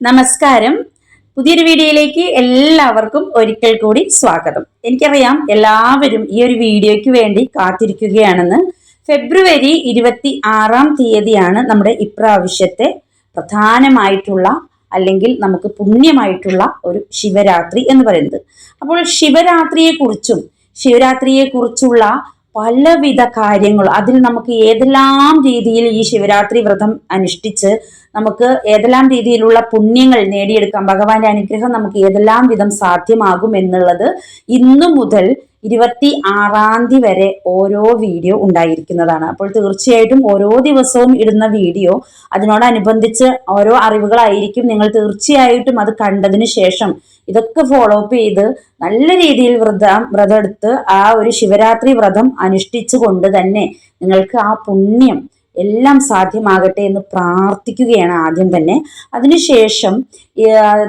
നമസ്കാരം. പുതിയൊരു വീഡിയോയിലേക്ക് എല്ലാവർക്കും ഒരിക്കൽ കൂടി സ്വാഗതം. എനിക്കറിയാം എല്ലാവരും ഈ ഒരു വീഡിയോയ്ക്ക് വേണ്ടി കാത്തിരിക്കുകയാണെന്ന്. ഫെബ്രുവരി ഇരുപത്തി ആറാം തീയതിയാണ് നമ്മുടെ ഇപ്രാവശ്യത്തെ പ്രധാനമായിട്ടുള്ള അല്ലെങ്കിൽ നമുക്ക് പുണ്യമായിട്ടുള്ള ഒരു ശിവരാത്രി എന്ന് പറയുന്നത്. അപ്പോൾ ശിവരാത്രിയെക്കുറിച്ചും ശിവരാത്രിയെക്കുറിച്ചുള്ള പലവിധ കാര്യങ്ങൾ അതിൽ നമുക്ക് ഏതെല്ലാം രീതിയിൽ ഈ ശിവരാത്രി വ്രതം അനുഷ്ഠിച്ച് നമുക്ക് ഏതെല്ലാം രീതിയിലുള്ള പുണ്യങ്ങൾ നേടിയെടുക്കാം ഭഗവാന്റെ അനുഗ്രഹം നമുക്ക് ഏതെല്ലാം വിധം സാധ്യമാകും എന്നുള്ളത് ഇന്നു മുതൽ ഇരുപത്തി ആറാം തീയതി വരെ ഓരോ വീഡിയോ ഉണ്ടായിരിക്കുന്നതാണ്. അപ്പോൾ തീർച്ചയായിട്ടും ഓരോ ദിവസവും ഇടുന്ന വീഡിയോ അതിനോടനുബന്ധിച്ച് ഓരോ അറിവുകളായിരിക്കും നിങ്ങൾ തീർച്ചയായിട്ടും അത് കണ്ടതിന് ശേഷം ഇതൊക്കെ ഫോളോ അപ്പ് ചെയ്ത് നല്ല രീതിയിൽ വ്രതം വ്രതം എടുത്ത് ആ ഒരു ശിവരാത്രി വ്രതം അനുഷ്ഠിച്ചു കൊണ്ട് തന്നെ നിങ്ങൾക്ക് ആ പുണ്യം എല്ലാം സാധ്യമാകട്ടെ എന്ന് പ്രാർത്ഥിക്കുകയാണ് ആദ്യം തന്നെ. അതിനുശേഷം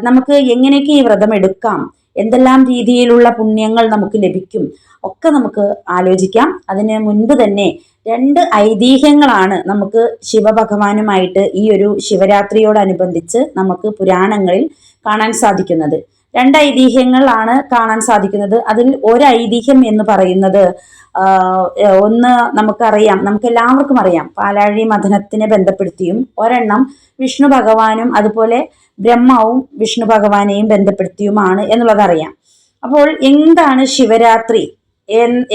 നമുക്ക് എങ്ങനെയൊക്കെ ഈ വ്രതം എടുക്കാം? എന്തെല്ലാം രീതിയിലുള്ള പുണ്യങ്ങൾ നമുക്ക് ലഭിക്കും ഒക്കെ നമുക്ക് ആലോചിക്കാം. അതിന് മുൻപ് തന്നെ രണ്ട് ഐതിഹ്യങ്ങളാണ് നമുക്ക് ശിവഭഗവാനുമായിട്ട് ഈ ഒരു ശിവരാത്രിയോടനുബന്ധിച്ച് നമുക്ക് പുരാണങ്ങളിൽ കാണാൻ സാധിക്കുന്നത്. രണ്ട് ഐതിഹ്യങ്ങളാണ് കാണാൻ സാധിക്കുന്നത്. അതിൽ ഒരു ഐതിഹ്യം എന്ന് പറയുന്നത് ഒന്ന് നമുക്കറിയാം നമുക്ക് എല്ലാവർക്കും അറിയാം. പാലാഴി മഥനത്തിനെ ബന്ധപ്പെടുത്തിയും ഒരെണ്ണം വിഷ്ണു ഭഗവാനും അതുപോലെ ബ്രഹ്മാവും വിഷ്ണു ഭഗവാനെയും ബന്ധപ്പെടുത്തിയുമാണ് എന്നുള്ളത് അറിയാം. അപ്പോൾ എന്താണ് ശിവരാത്രി?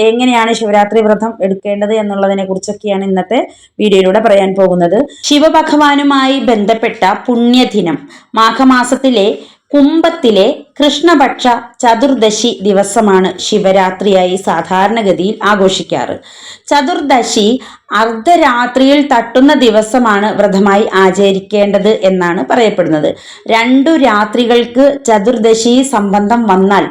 എങ്ങനെയാണ് ശിവരാത്രി വ്രതം എടുക്കേണ്ടത് എന്നുള്ളതിനെ കുറിച്ചൊക്കെയാണ് ഇന്നത്തെ വീഡിയോയിലൂടെ പറയാൻ പോകുന്നത്. ശിവഭഗവാനുമായി ബന്ധപ്പെട്ട പുണ്യദിനം മാഘമാസത്തിലെ കുംഭത്തിലെ കൃഷ്ണപക്ഷ ചതുർദശി ദിവസമാണ് ശിവരാത്രിയായി സാധാരണഗതിയിൽ ആഘോഷിക്കാറ്. ചതുർദശി അർദ്ധരാത്രിയിൽ തട്ടുന്ന ദിവസമാണ് വ്രതമായി ആചരിക്കേണ്ടത് എന്നാണ് പറയപ്പെടുന്നത്. രണ്ടു രാത്രികൾക്ക് ചതുർദശി സംബന്ധം വന്നാൽ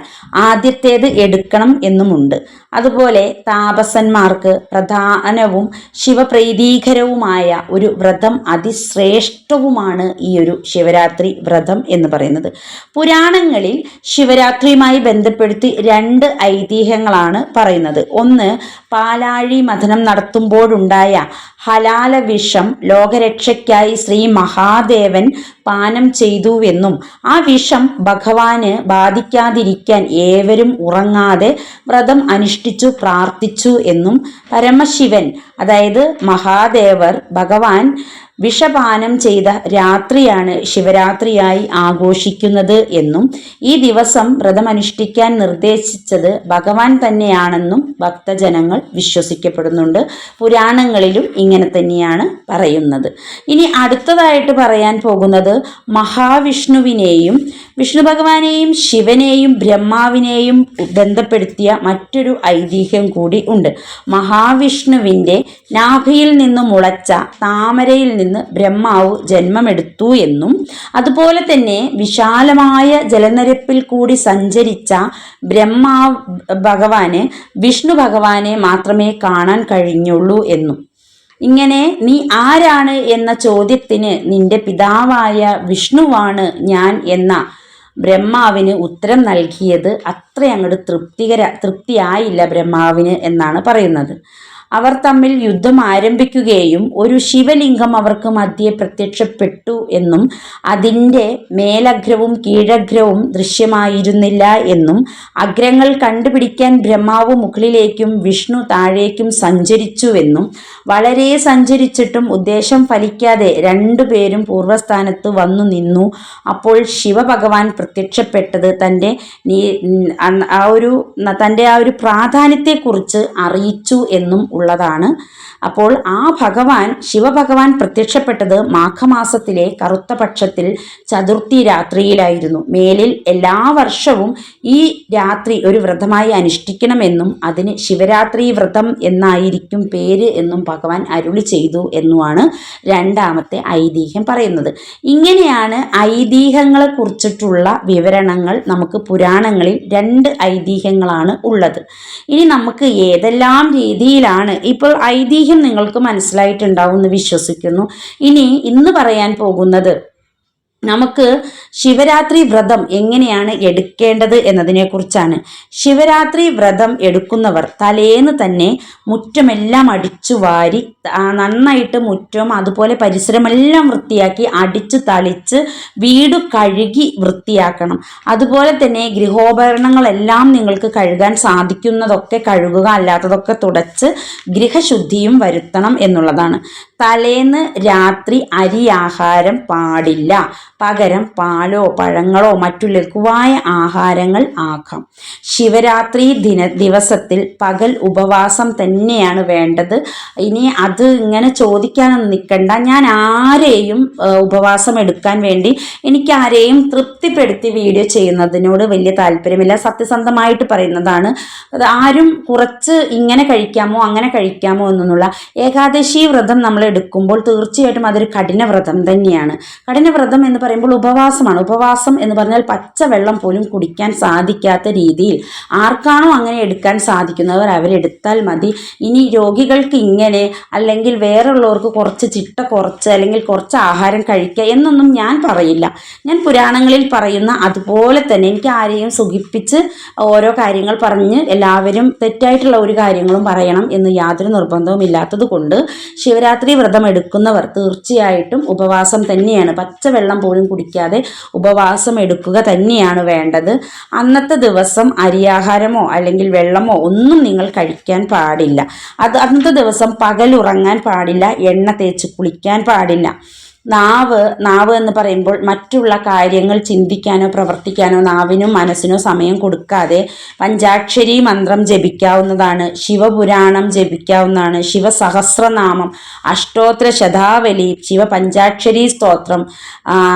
ആദ്യത്തേത് എടുക്കണം എന്നുമുണ്ട്. അതുപോലെ താപസന്മാർക്ക് പ്രധാനവും ശിവപ്രീതീകരവുമായ ഒരു വ്രതം അതിശ്രേഷ്ഠവുമാണ് ഈ ഒരു ശിവരാത്രി വ്രതം എന്ന് പറയുന്നത്. പുരാണങ്ങളിൽ ശിവരാത്രിയുമായി ബന്ധപ്പെടുത്തി രണ്ട് ഐതിഹ്യങ്ങളാണ് പറയുന്നത്. ഒന്ന് പാലാഴി മഥനം നടത്തുമ്പോഴുണ്ടായ ഹലാല വിഷം ലോകരക്ഷയ്ക്കായി ശ്രീ മഹാദേവൻ പാനം ചെയ്തുവെന്നും ആ വിഷം ഭഗവാന് ബാധിക്കാതിരിക്കാൻ ഏവരും ഉറങ്ങാതെ വ്രതം അനുഷ്ഠിച്ചു പ്രാർത്ഥിച്ചു എന്നും പരമശിവൻ അതായത് മഹാദേവർ ഭഗവാൻ വിഷപാനം ചെയ്ത രാത്രിയാണ് ശിവരാത്രിയായി ആഘോഷിക്കുന്നത് എന്നും ഈ ദിവസം വ്രതമനുഷ്ഠിക്കാൻ നിർദ്ദേശിച്ചത് ഭഗവാൻ തന്നെയാണെന്നും ഭക്തജനങ്ങൾ വിശ്വസിക്കപ്പെടുന്നുണ്ട്. പുരാണങ്ങളിലും ഇങ്ങനെ തന്നെയാണ് പറയുന്നത്. ഇനി അടുത്തതായിട്ട് പറയാൻ പോകുന്നത് മഹാവിഷ്ണുവിനെയും വിഷ്ണു ഭഗവാനെയും ശിവനെയും ബ്രഹ്മാവിനെയും ബന്ധപ്പെടുത്തിയ മറ്റൊരു ഐതിഹ്യം കൂടി ഉണ്ട്. മഹാവിഷ്ണുവിന്റെ നാഭിയിൽ നിന്ന് മുളച്ച താമരയിൽ നിന്ന് ബ്രഹ്മാവ് ജന്മമെടുത്തു എന്നും അതുപോലെ തന്നെ വിശാലമായ ജലനിരപ്പിൽ കൂടി സഞ്ചരിച്ച ബ്രഹ്മാ ഭഗവാന് വിഷ്ണു ഭഗവാനെ മാത്രമേ കാണാൻ കഴിഞ്ഞുള്ളൂ എന്നും. ഇങ്ങനെ നീ ആരാണ് എന്ന ചോദ്യത്തിന് നിന്റെ പിതാവായ വിഷ്ണുവാണ് ഞാൻ എന്ന ബ്രഹ്മാവിന് ഉത്തരം നൽകിയത് അത്ര അങ്ങോട്ട് തൃപ്തികര തൃപ്തിയായില്ല ബ്രഹ്മാവിന് എന്നാണ് പറയുന്നത്. അവർ തമ്മിൽ യുദ്ധം ആരംഭിക്കുകയും ഒരു ശിവലിംഗം അവർക്ക് മധ്യെ പ്രത്യക്ഷപ്പെട്ടു എന്നും അതിന്റെ മേലഗ്രവും കീഴഗ്രവും ദൃശ്യമായിരുന്നില്ല എന്നും അഗ്രങ്ങൾ കണ്ടുപിടിക്കാൻ ബ്രഹ്മാവ് മുകളിലേക്കും വിഷ്ണു താഴേക്കും സഞ്ചരിച്ചുവെന്നും വളരെ സഞ്ചരിച്ചിട്ടും ഉദ്ദേശം ഫലിക്കാതെ രണ്ടുപേരും പൂർവസ്ഥാനത്ത് വന്നു നിന്നു. അപ്പോൾ ശിവഭഗവാൻ പ്രത്യക്ഷപ്പെട്ടത് തന്റെ ആ ഒരു തന്റെ ആ ഒരു പ്രാധാന്യത്തെക്കുറിച്ച് അറിയിച്ചു എന്നും ഉള്ളതാണ്. അപ്പോൾ ആ ഭഗവാൻ ശിവഭഗവാൻ പ്രത്യക്ഷപ്പെട്ടത് മാഘമാസത്തിലെ കറുത്ത പക്ഷത്തിൽ ചതുർത്ഥി രാത്രിയിലായിരുന്നു. മേലിൽ എല്ലാ വർഷവും ഈ രാത്രി ഒരു വ്രതമായി അനുഷ്ഠിക്കണമെന്നും അതിന് ശിവരാത്രി വ്രതം എന്നായിരിക്കും പേര് എന്നും ഭഗവാൻ അരുളി ചെയ്തു എന്നുമാണ് രണ്ടാമത്തെ ഐതിഹ്യം പറയുന്നത്. ഇങ്ങനെയാണ് ഐതിഹ്യങ്ങളെ കുറിച്ചിട്ടുള്ള വിവരണങ്ങൾ നമുക്ക് പുരാണങ്ങളിൽ രണ്ട് ഐതിഹ്യങ്ങളാണ് ഉള്ളത്. ഇനി നമുക്ക് ഏതെല്ലാം രീതിയിലാണ് ഇപ്പോൾ ഐതിഹ്യം നിങ്ങൾക്ക് മനസ്സിലായിട്ടുണ്ടാവും എന്ന് വിശ്വസിക്കുന്നു. ഇനി ഇന്ന് പറയാൻ പോകുന്നത് നമുക്ക് ശിവരാത്രി വ്രതം എങ്ങനെയാണ് എടുക്കേണ്ടത് എന്നതിനെക്കുറിച്ചാണ്. ശിവരാത്രി വ്രതം എടുക്കുന്നവർ തലേന്ന് തന്നെ മുറ്റമെല്ലാം അടിച്ചു വാരി നന്നായിട്ട് മുറ്റം അതുപോലെ പരിസരമെല്ലാം വൃത്തിയാക്കി അടിച്ചു തളിച്ച് വീട് കഴുകി വൃത്തിയാക്കണം. അതുപോലെ തന്നെ ഗൃഹോപകരണങ്ങളെല്ലാം നിങ്ങൾക്ക് കഴുകാൻ സാധിക്കുന്നതൊക്കെ കഴുകുക അല്ലാത്തതൊക്കെ തുടച്ച് ഗൃഹശുദ്ധിയും വരുത്തണം എന്നുള്ളതാണ്. തലേന്ന് രാത്രി അരി ആഹാരം പാടില്ല. പകരം പാലോ പഴങ്ങളോ മറ്റു ലഘുവായ ആഹാരങ്ങൾ ആക്കാം. ശിവരാത്രി ദിന ദിവസത്തിൽ പകൽ ഉപവാസം തന്നെയാണ് വേണ്ടത്. ഇനി അത് ഇങ്ങനെ ചോദിക്കാനൊന്നും നിൽക്കണ്ട ഞാൻ ആരെയും ഉപവാസം എടുക്കാൻ വേണ്ടി എനിക്ക് ആരെയും തൃപ്തിപ്പെടുത്തി വീഡിയോ ചെയ്യുന്നതിനോട് വലിയ താല്പര്യമില്ല. സത്യസന്ധമായിട്ട് പറയുന്നതാണ്. അത് ആരും കുറച്ച് ഇങ്ങനെ കഴിക്കാമോ അങ്ങനെ കഴിക്കാമോ എന്നുള്ള ഏകാദശി വ്രതം നമ്മൾ എടുക്കുമ്പോൾ തീർച്ചയായിട്ടും അതൊരു കഠിന വ്രതം തന്നെയാണ്. കഠിന വ്രതം എന്ന് പറയുമ്പോൾ ഉപവാസമാണ്. ഉപവാസം എന്ന് പറഞ്ഞാൽ പച്ചവെള്ളം പോലും കുടിക്കാൻ സാധിക്കാത്ത രീതിയിൽ ആർക്കാണോ അങ്ങനെ എടുക്കാൻ സാധിക്കുന്നവർ അവരെടുത്താൽ മതി. ഇനി രോഗികൾക്ക് ഇങ്ങനെ അല്ലെങ്കിൽ വേറെയുള്ളവർക്ക് കുറച്ച് ചിട്ട കുറച്ച് അല്ലെങ്കിൽ കുറച്ച് ആഹാരം കഴിക്കുക എന്നൊന്നും ഞാൻ പറയില്ല. ഞാൻ പുരാണങ്ങളിൽ പറയുന്ന അതുപോലെ തന്നെ എനിക്ക് ആരെയും സുഖിപ്പിച്ച് ഓരോ കാര്യങ്ങൾ പറഞ്ഞ് എല്ലാവരും തെറ്റായിട്ടുള്ള ഒരു കാര്യങ്ങളും പറയണം എന്ന് യാതൊരു നിർബന്ധവും ഇല്ലാത്തത് കൊണ്ട് ശിവരാത്രി വ്രതം എടുക്കുന്നവർ തീർച്ചയായിട്ടും ഉപവാസം തന്നെയാണ്. പച്ചവെള്ളം പോലും കുടിക്കാതെ ഉപവാസം എടുക്കുക തന്നെയാണ് വേണ്ടത്. അന്നത്തെ ദിവസം അരിയാഹാരമോ അല്ലെങ്കിൽ വെള്ളമോ ഒന്നും നിങ്ങൾ കഴിക്കാൻ പാടില്ല. അത് അന്നത്തെ ദിവസം പകലുറങ്ങാൻ പാടില്ല എണ്ണ തേച്ച് കുളിക്കാൻ പാടില്ല. നാവ് നാവ് എന്ന് പറയുമ്പോൾ മറ്റുള്ള കാര്യങ്ങൾ ചിന്തിക്കാനോ പ്രവർത്തിക്കാനോ നാവിനും മനസ്സിനോ സമയം കൊടുക്കാതെ പഞ്ചാക്ഷരി മന്ത്രം ജപിക്കാവുന്നതാണ് ശിവപുരാണം ജപിക്കാവുന്നതാണ് ശിവസഹസ്രനാമം അഷ്ടോത്തര ശതാവലി ശിവ പഞ്ചാക്ഷരി സ്തോത്രം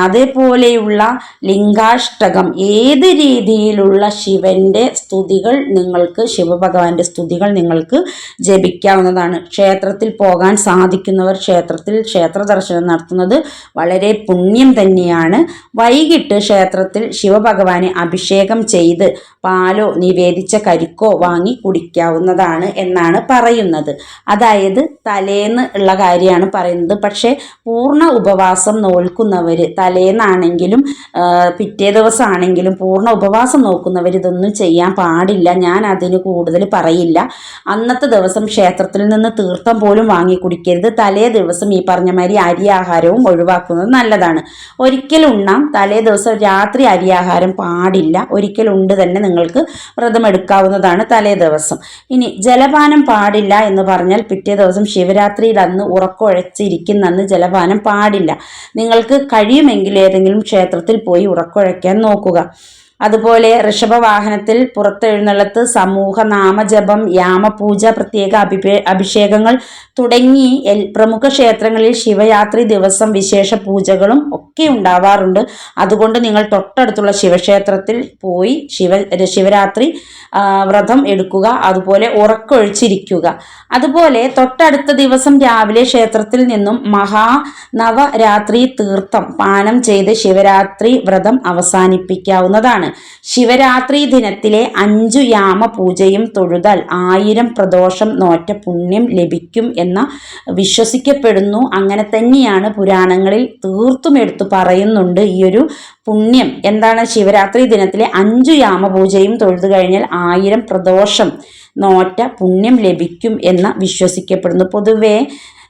അതേപോലെയുള്ള ലിംഗാഷ്ടകം ഏത് രീതിയിലുള്ള ശിവന്റെ സ്തുതികൾ നിങ്ങൾക്ക് ശിവഭഗവാന്റെ സ്തുതികൾ നിങ്ങൾക്ക് ജപിക്കാവുന്നതാണ്. ക്ഷേത്രത്തിൽ പോകാൻ സാധിക്കുന്നവർ ക്ഷേത്രത്തിൽ ക്ഷേത്ര ദർശനം നടത്തുന്നത് വളരെ പുണ്യം തന്നെയാണ്. വൈകിട്ട് ക്ഷേത്രത്തിൽ ശിവഭഗവാനെ അഭിഷേകം ചെയ്ത് പാലോ നിവേദിച്ച കരിക്കോ വാങ്ങി കുടിക്കാവുന്നതാണ് എന്നാണ് പറയുന്നത്. അതായത് തലേന്ന് ഉള്ള കാര്യമാണ് പറയുന്നത്. പക്ഷേ പൂർണ ഉപവാസം നോൽക്കുന്നവർ തലേന്നാണെങ്കിലും പിറ്റേ ദിവസമാണെങ്കിലും പൂർണ ഉപവാസം നോക്കുന്നവർ ഇതൊന്നും ചെയ്യാൻ പാടില്ല. ഞാൻ അതിന് കൂടുതൽ പറയില്ല. അന്നത്തെ ദിവസം ക്ഷേത്രത്തിൽ നിന്ന് തീർത്ഥം പോലും വാങ്ങി കുടിക്കരുത്. തലേ ദിവസം ഈ പറഞ്ഞ മാതിരി അരിയാഹാരവും ഒഴിവാക്കുന്നത് നല്ലതാണ്. ഒരിക്കൽ ഉണ്ണാം. തലേ ദിവസം രാത്രി അരിയാഹാരം പാടില്ല. ഒരിക്കൽ ഉണ്ട് തന്നെ നിങ്ങൾക്ക് വ്രതം എടുക്കാവുന്നതാണ് തലേ ദിവസം. ഇനി ജലപാനം പാടില്ല എന്ന് പറഞ്ഞാൽ പിറ്റേ ദിവസം ശിവരാത്രിയിൽ അന്ന് ഉറക്കൊഴച്ചിരിക്കുന്ന അന്ന് ജലപാനം പാടില്ല. നിങ്ങൾക്ക് കഴിയുമെങ്കിൽ ഏതെങ്കിലും ക്ഷേത്രത്തിൽ പോയി ഉറക്കൊഴയ്ക്കാൻ നോക്കുക. അതുപോലെ ഋഷഭവാഹനത്തിൽ പുറത്തെഴുന്നള്ളത്ത് സമൂഹ നാമജപം യാമപൂജ പ്രത്യേക അഭിപേ അഭിഷേകങ്ങൾ തുടങ്ങി എൽ പ്രമുഖ ക്ഷേത്രങ്ങളിൽ ശിവയാത്രി ദിവസം വിശേഷ പൂജകളും ഒക്കെ ഉണ്ടാവാറുണ്ട്. അതുകൊണ്ട് നിങ്ങൾ തൊട്ടടുത്തുള്ള ശിവക്ഷേത്രത്തിൽ പോയി ശിവ ശിവരാത്രി വ്രതം എടുക്കുക അതുപോലെ ഉറക്കൊഴിച്ചിരിക്കുക. അതുപോലെ തൊട്ടടുത്ത ദിവസം രാവിലെ ക്ഷേത്രത്തിൽ നിന്നും മഹാ നവരാത്രി തീർത്ഥം പാനം ചെയ്ത് ശിവരാത്രി വ്രതം അവസാനിപ്പിക്കാവുന്നതാണ്. ശിവരാത്രി ദിനത്തിലെ അഞ്ചു യാമ പൂജയും തൊഴുതാൽ ആയിരം പ്രദോഷം നോറ്റ പുണ്യം ലഭിക്കും എന്ന വിശ്വസിക്കപ്പെടുന്നു. അങ്ങനെ തന്നെയാണ് പുരാണങ്ങളിൽ തീർത്തും എടുത്തു പറയുന്നുണ്ട് ഈ ഒരു പുണ്യം. എന്താണ്? ശിവരാത്രി ദിനത്തിലെ അഞ്ചു യാമ പൂജയും തൊഴുതു കഴിഞ്ഞാൽ ആയിരം പ്രദോഷം നോറ്റ പുണ്യം ലഭിക്കും എന്ന് വിശ്വസിക്കപ്പെടുന്നു. പൊതുവേ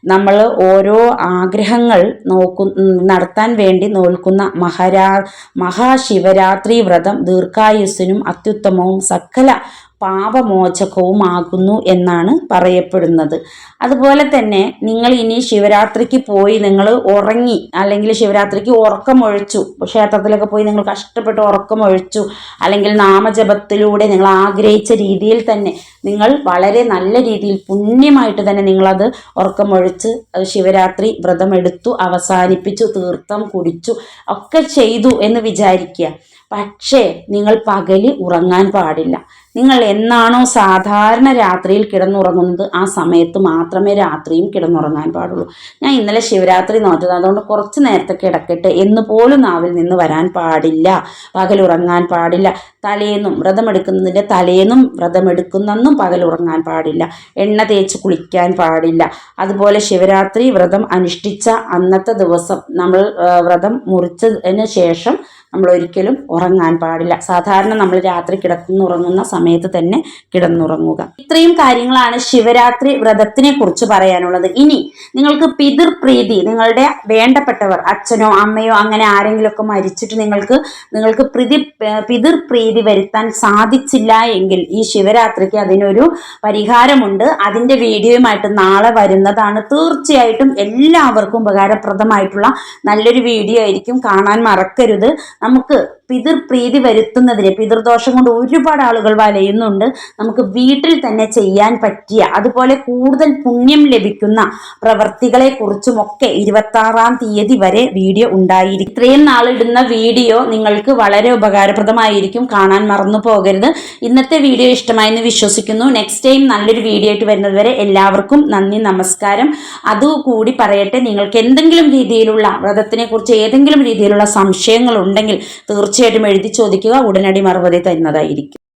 നമ്മൾ ഓരോ ആഗ്രഹങ്ങൾ നോക്കു നടത്താൻ വേണ്ടി നോൽക്കുന്ന മഹാരാ മഹാശിവരാത്രി വ്രതം ദീർഘായുസ്സിനും അത്യുത്തമവും സകല പാപമോചകവുമാകുന്നു എന്നാണ് പറയപ്പെടുന്നത്. അതുപോലെ തന്നെ നിങ്ങൾ ഇനി ശിവരാത്രിക്ക് പോയി നിങ്ങൾ ഉറങ്ങി അല്ലെങ്കിൽ ശിവരാത്രിക്ക് ഉറക്കമൊഴിച്ചു ക്ഷേത്രത്തിലൊക്കെ പോയി നിങ്ങൾ കഷ്ടപ്പെട്ട് ഉറക്കമൊഴിച്ചു അല്ലെങ്കിൽ നാമജപത്തിലൂടെ നിങ്ങൾ ആഗ്രഹിച്ച രീതിയിൽ തന്നെ നിങ്ങൾ വളരെ നല്ല രീതിയിൽ പുണ്യമായിട്ട് തന്നെ നിങ്ങളത് ഉറക്കമൊഴിച്ച് ശിവരാത്രി വ്രതം എടുത്തു അവസാനിപ്പിച്ചു തീർത്ഥം കുടിച്ചു ഒക്കെ ചെയ്തു എന്ന് വിചാരിക്കുക. പക്ഷേ നിങ്ങൾ പകലി ഉറങ്ങാൻ പാടില്ല. നിങ്ങൾ എന്നാണോ സാധാരണ രാത്രിയിൽ കിടന്നുറങ്ങുന്നത് ആ സമയത്ത് മാത്രമേ രാത്രിയും കിടന്നുറങ്ങാൻ പാടുള്ളൂ. ഞാൻ ഇന്നലെ ശിവരാത്രി നോറ്റത്. അതുകൊണ്ട് കുറച്ച് നേരത്തെ കിടക്കട്ടെ എന്ന് പോലും നാവിൽ നിന്ന് വരാൻ പാടില്ല. പകലുറങ്ങാൻ പാടില്ല. തലേന്നും വ്രതമെടുക്കുന്നതിന്റെ തലേന്നും വ്രതമെടുക്കുന്നെന്നും പകലുറങ്ങാൻ പാടില്ല. എണ്ണ തേച്ച് കുളിക്കാൻ പാടില്ല. അതുപോലെ ശിവരാത്രി വ്രതം അനുഷ്ഠിച്ച അന്നത്തെ ദിവസം നമ്മൾ വ്രതം മുറിച്ചതിന് ശേഷം നമ്മൾ ഒരിക്കലും ഉറങ്ങാൻ പാടില്ല. സാധാരണ നമ്മൾ രാത്രി കിടന്നുറങ്ങുന്ന സമയത്ത് തന്നെ കിടന്നുറങ്ങുക. ഇത്രയും കാര്യങ്ങളാണ് ശിവരാത്രി വ്രതത്തിനെ കുറിച്ച് പറയാനുള്ളത്. ഇനി നിങ്ങൾക്ക് പിതൃപ്രീതി നിങ്ങളുടെ വേണ്ടപ്പെട്ടവർ അച്ഛനോ അമ്മയോ അങ്ങനെ ആരെങ്കിലുമൊക്കെ മരിച്ചിട്ട് നിങ്ങൾക്ക് നിങ്ങൾക്ക് പ്രീതി പിതൃപ്രീതി വരുത്താൻ സാധിച്ചില്ല എങ്കിൽ ഈ ശിവരാത്രിക്ക് അതിനൊരു പരിഹാരമുണ്ട്. അതിന്റെ വീഡിയോയുമായിട്ട് നാളെ വരുന്നതാണ്. തീർച്ചയായിട്ടും എല്ലാവർക്കും ഉപകാരപ്രദമായിട്ടുള്ള നല്ലൊരു വീഡിയോ ആയിരിക്കും. കാണാൻ മറക്കരുത്. നമുക്ക് പിതൃപ്രീതി വരുത്തുന്നതിന് പിതൃദോഷം കൊണ്ട് ഒരുപാട് ആളുകൾ വലയുന്നുണ്ട്. നമുക്ക് വീട്ടിൽ തന്നെ ചെയ്യാൻ പറ്റിയ അതുപോലെ കൂടുതൽ പുണ്യം ലഭിക്കുന്ന പ്രവർത്തികളെ കുറിച്ചുമൊക്കെ ഇരുപത്താറാം തീയതി വരെ വീഡിയോ ഉണ്ടായിരിക്കും. ഇത്രയും നാളിടുന്ന വീഡിയോ നിങ്ങൾക്ക് വളരെ ഉപകാരപ്രദമായിരിക്കും. കാണാൻ മറന്നു പോകരുത്. ഇന്നത്തെ വീഡിയോ ഇഷ്ടമായെന്ന് വിശ്വസിക്കുന്നു. നെക്സ്റ്റ് ടൈം നല്ലൊരു വീഡിയോ ആയിട്ട് വരുന്നത് വരെ എല്ലാവർക്കും നന്ദി നമസ്കാരം. അതുകൂടി പറയട്ടെ നിങ്ങൾക്ക് എന്തെങ്കിലും രീതിയിലുള്ള വ്രതത്തിനെ കുറിച്ച് ഏതെങ്കിലും രീതിയിലുള്ള സംശയങ്ങൾ ഉണ്ടെങ്കിൽ തീർച്ചയായിട്ടും എഴുതി ചോദിക്കുക. ഉടനടി മറുപടി തരുന്നതായിരിക്കും.